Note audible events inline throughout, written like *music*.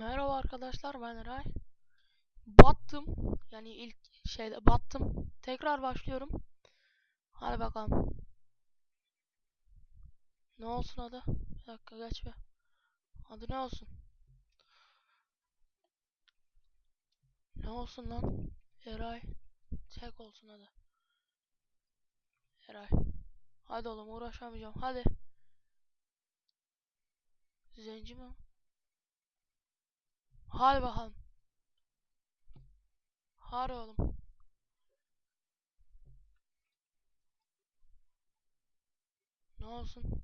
Merhaba arkadaşlar ben Eray. Battım. Yani ilk şeyde battım. Tekrar başlıyorum. Hadi bakalım. Ne olsun adı? Bir dakika geç be. Adı ne olsun? Ne olsun lan? Eray. Tek olsun adı. Eray. Hadi oğlum uğraşamayacağım. Hadi. Zenci mi? Hadi bakalım. Hadi oğlum. Ne olsun?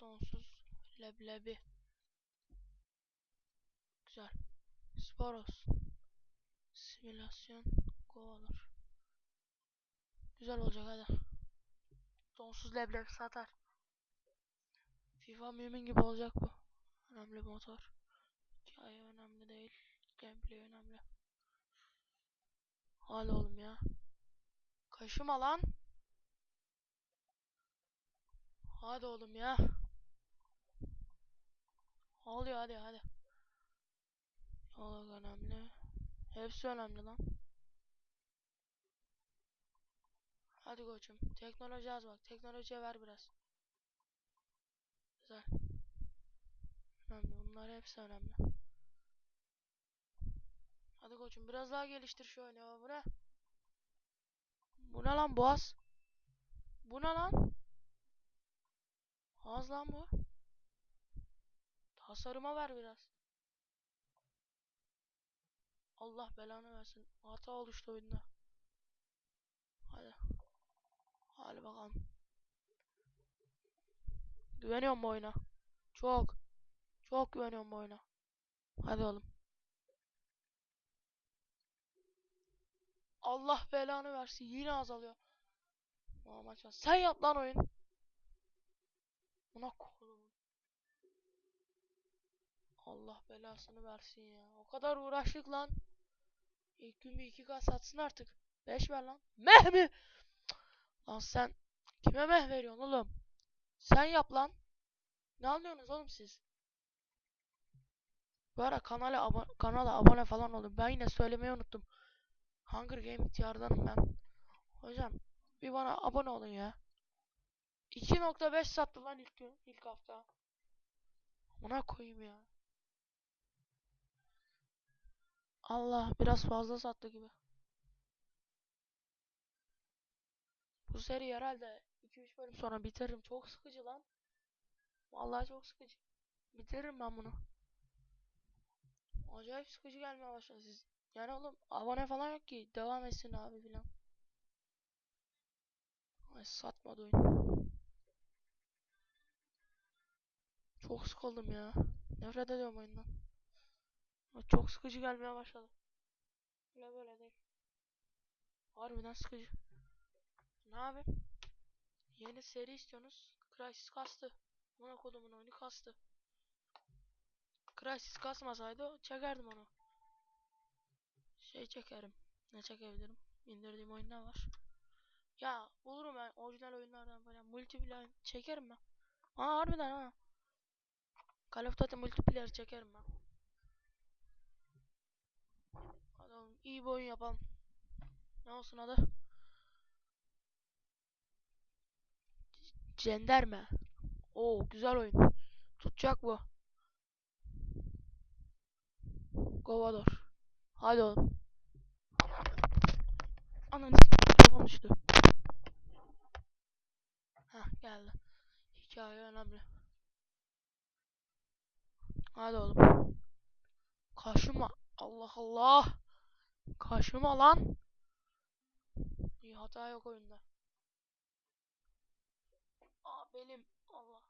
Donsuz leblebi. Güzel. Sporos. Simülasyon kovalır. Güzel olacak hadi. Donsuz leblebi satar. FIFA mümin gibi olacak bu. Önemli motor. Hikaye önemli değil. Gameplay önemli. Hadi oğlum ya. Kaşıma lan. Hadi oğlum ya. Oluyor hadi hadi. Yolak önemli. Hepsi önemli lan. Hadi koçum. Teknoloji az bak. Teknolojiye ver biraz. Güzel. Önemli. Bunlar hepsi önemli. Hadi koçum biraz daha geliştir şu oyunu. Bu ne? Bu ne lan boğaz? Bu ne lan? Az lan bu. Tasarıma ver biraz. Allah belanı versin. Hata oluştu oyunda. Hadi. Hadi bakalım. Güveniyorum bu oyuna. Çok. Çok güveniyorum bu oyuna. Hadi oğlum. Allah belanı versin. Yine azalıyor. Maç var. Sen yap lan oyun. Buna koydum. Allah belasını versin ya. O kadar uğraştık lan. İlk gün bir iki gaz satsın artık. Beş ver lan. Meh mi? Lan sen kime meh veriyorsun oğlum? Sen yap lan. Ne anlıyorsunuz oğlum siz? Bu ara kanala, abo kanala abone falan olun. Ben yine söylemeyi unuttum. Hunger Game ihtiyardanım ben. Hocam bir bana abone olun ya. 2.5 sattı lan ilk gün, ilk hafta. Buna koyayım ya. Allah biraz fazla sattı gibi. Bu seri herhalde 2-3 bölüm sonra bitiririm. Çok sıkıcı lan. Vallahi çok sıkıcı. Bitiririm ben bunu. Acayip sıkıcı gelmeye başladı siz. Yani oğlum abone falan yok ki. Devam etsin abi filan. Ay satmadı oyun. Çok sıkıldım ya. Nefret ediyorum oyundan. Çok sıkıcı gelmeye başladı. Öyle böyle değil. Harbiden sıkıcı. Ne abi? Yeni seri istiyorsunuz. Crysis kastı. Buna kodumun oyunu kastı. Crysis kasmasaydı çekerdim onu. Şey çekerim. Ne çekebilirim? İndirdiğim oyun ne var? Ya bulurum ben orijinal oyunlardan falan. Multiplayer çekerim ben. Aa harbiden ha. Call of Duty multiplayer çekerim ben. Hadi oğlum iyi bir oyun yapalım. Ne olsun adı? Cenderme. Oo güzel oyun. Tutacak bu. Govador. Hadi oğlum. Ananı telefon düştü. Heh geldi. Hikaye önemli. Hadi oğlum. Kaşıma. Allah Allah. Kaşıma lan. İyi hata yok oyunda. Aa benim. Allah.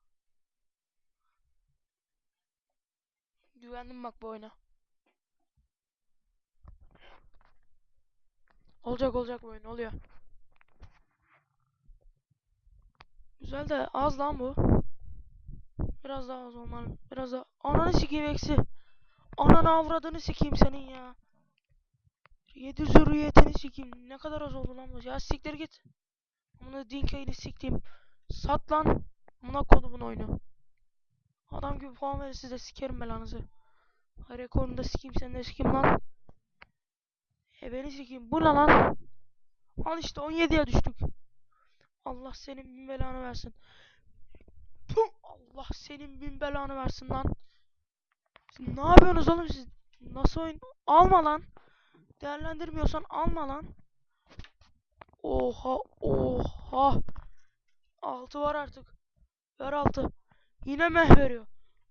Güvendim bak bu oyuna. Olacak olacak bu oyun oluyor. Güzel de az lan bu. Biraz daha az olmalı. Biraz daha. Ananı sikeyim eksi. Ananı avradını sikeyim senin ya. 700 hürriyetini sikeyim. Ne kadar az oldu lan bu. Ya siktir git. Bunu dinkeyini sikeyim. Sat lan. Buna kodumun oyunu. Adam gibi puan verir size sikerim belanızı. Rekorunu da sikeyim sen de sikeyim lan. E beni sikeyim. Bu ne lan? Al işte 17'ye düştük. Allah senin bin belanı versin. Puh, Allah senin bin belanı versin lan. Siz ne yapıyorsunuz oğlum siz? Nasıl oyun? Alma lan. Değerlendirmiyorsan alma lan. Oha oha. Altı var artık. Ver altı. Yine meh veriyor.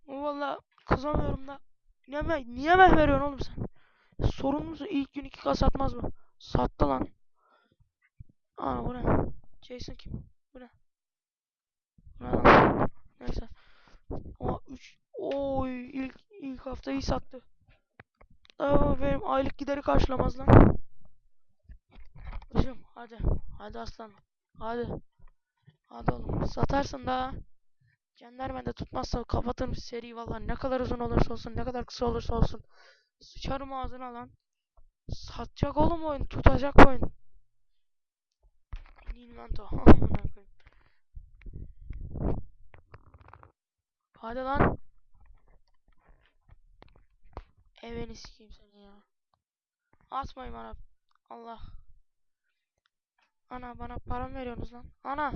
Valla kızamıyorum da. Niye meh, niye meh veriyorsun oğlum sen? Sorun musun? İlk gün iki kas atmaz mı? Sattı lan. Aa bu ne? Jason kim? Bu ne? Bu ne lan? Neyse. O 3 Oy ilk ilk haftayı sattı. Aa, benim aylık gideri karşılamaz lan. Hocam hadi. Hadi aslan. Hadi. Hadi oğlum. Satarsın da. Jandarma da tutmazsa kapatırım seri vallahi ne kadar uzun olursa olsun ne kadar kısa olursa olsun. Sıçarım ağzına lan. Satacak oğlum oyun. Tutacak oyun. Ninvento. *laughs* Hadi lan. Evini sikeyim seni ya. Atmayın bana. Allah. Ana bana para mı veriyorsunuz lan? Ana.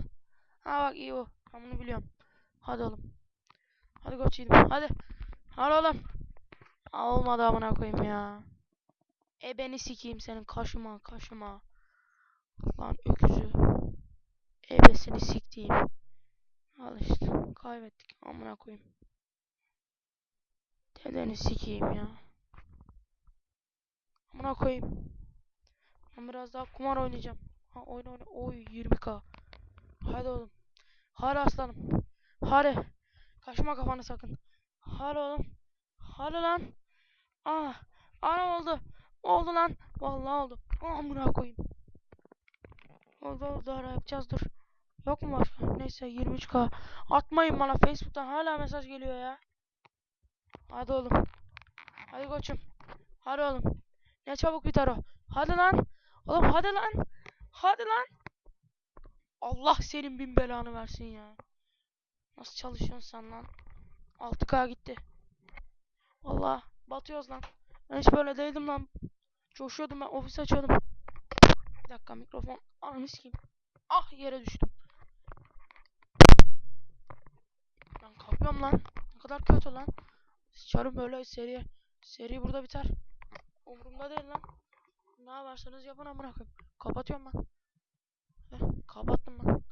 Ha bak iyi o. Ben bunu biliyorum. Hadi oğlum. Hadi koç. Hadi. Hadi oğlum. Aa, Olmadı amına koyayım ya. E beni sikeyim senin kaşıma kaşıma. Lan öküzü. Ebesini siktiğim. Al işte. Kaybettik. Amına koyayım. Dedeni sikeyim ya. Amına koyayım. Ben biraz daha kumar oynayacağım. Ha oyna oyna. Oy 20k. Hadi oğlum. Hadi aslanım. Hadi. Kaşıma kafanı sakın. Hadi oğlum. Hadi lan. Ah. Ana oldu. Oldu lan. Vallahi oldu. Amına koyayım. Oldu oldu. Daha yapacağız dur. Yok mu başka? Neyse 23k. Atmayın bana Facebook'tan hala mesaj geliyor ya. Hadi oğlum. Hadi koçum. Hadi oğlum. Ne çabuk biter o. Hadi lan. Oğlum hadi lan. Hadi lan. Allah senin bin belanı versin ya. Nasıl çalışıyorsun sen lan? 6k gitti. Vallahi batıyoruz lan. Ben hiç böyle değildim lan. Coşuyordum ben ofis açıyordum. Bir dakika mikrofon. Ananı sikeyim. Ah yere düştüm. Ben kalkıyorum lan. Ne kadar kötü lan. Sıçarım böyle seri. Seri burada biter. Umurumda değil lan. Ne yaparsanız yapın amına koyayım. Kapatıyorum ben. Heh, kapattım ben.